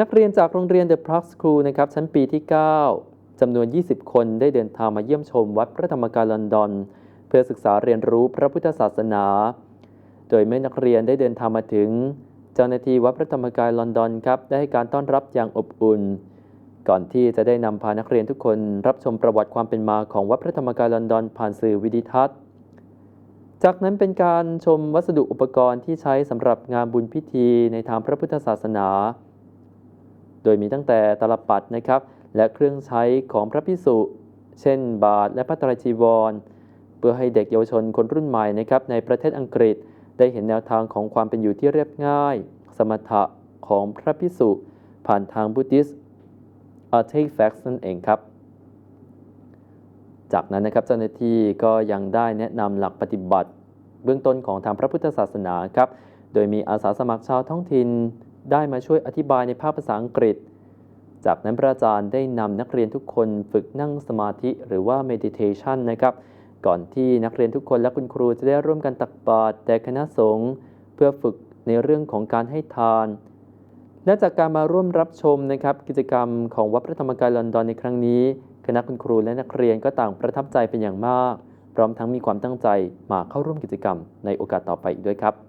นักเรียนจากโรงเรียน The Park School นะครับชั้นปีที่ 9 จำนวน 20 คนได้เดินทางมาเยี่ยมชมวัดพระธรรมกายลอนดอน เพื่อศึกษาเรียนรู้พระพุทธศาสนา โดยเมื่อนักเรียนได้เดินทางมาถึง เจ้าหน้าที่วัดพระธรรมกายลอนดอนครับได้ให้การต้อนรับอย่างอบอุ่น ก่อนที่จะได้นำพานักเรียนทุกคนรับชมประวัติความเป็นมาของวัดพระธรรมกายลอนดอนผ่านสื่อวิดิทัศน์จากนั้นเป็นการชมวัสดุอุปกรณ์ที่ใช้สำหรับงานบุญพิธีในทางพระพุทธศาสนา ดยมีตั้งแต่ตลปัดนะครับ และเครื่องใช้ของพระพิสุเช่น บาทและพระตรจีวร เพื่อให้เด็กเยาวชนคนรุ่นใหม่นะครับในประเทศอังกฤษได้เห็นแนวทางของความเป็นอยู่ที่เรียบง่าย สมถะของพระพิสุผ่านทางบุติส artifacts นั่นเองครับ จากนั้นนะครับเจ้าหน้าที่ก็ยังได้แนะนำหลักปฏิบัติ เบื้องต้นของทางพระพุทธศาสนาครับ โดยมีอาสาสมัครชาวท้องถิ่น ได้มาช่วยอธิบายในภาคภาษาอังกฤษ จากนั้นพระอาจารย์ได้นำนักเรียนทุกคนฝึกนั่งสมาธิหรือว่า meditation นะครับ ก่อนที่นักเรียนทุกคนและคุณครูจะได้ร่วมกันตักบาตรแต่คณะสงฆ์เพื่อฝึกในเรื่องของการให้ทาน และจากการมาร่วมรับชมนะครับ กิจกรรมของวัดพระธรรมกายลอนดอนในครั้งนี้ คณะคุณครูและนักเรียนก็ต่างประทับใจเป็นอย่างมาก พร้อมทั้งมีความตั้งใจมาเข้าร่วมกิจกรรมในโอกาสต่อไปอีกด้วยครับ